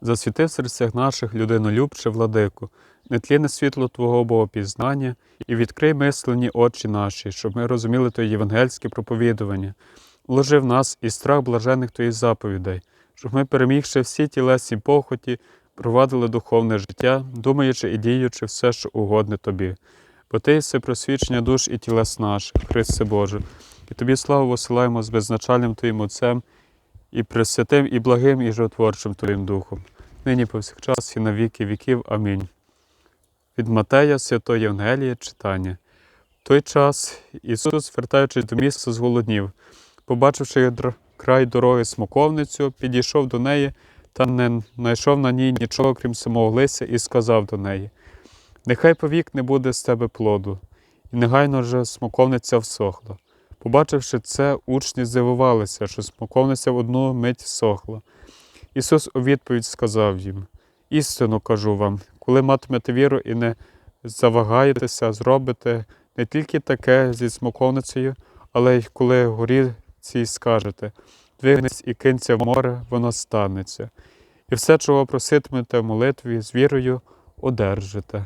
засвіти в серцях наших людинолюбче владику, нетлінне світло Твого Богопізнання і відкрий мислені очі наші, щоб ми розуміли Твоє євангельське проповідування. Вложи в нас і страх блажених Твоїх заповідей, щоб ми, перемігши всі тілесні похоті, провадили духовне життя, думаючи і діючи все, що угодне Тобі. Бо Ти єси просвічення душ і тілес наших, Христе Боже, і Тобі славу посилаємо з беззначальним Твоїм Отцем, і пресвятим, і благим, і животворчим Твоїм Духом, нині повсякчас і на віки віків. Амінь. Від Матея Святої Євангелія читання. В той час Ісус, вертаючись до міста, зголоднів, побачивши край дороги смоковницю, підійшов до неї та не знайшов на ній нічого, крім самого лися, і сказав до неї: Нехай повік не буде з тебе плоду, і негайно вже смоковниця всохла. Побачивши це, учні здивувалися, що смоковниця в одну мить всохла. Ісус у відповідь сказав їм: Істину кажу вам, коли матимете віру і не завагаєтеся, зробите не тільки таке зі смоковницею, але й коли горі цій скажете, двигнись і кинься в море, воно станеться. І все, чого проситимете в молитві, з вірою одержите.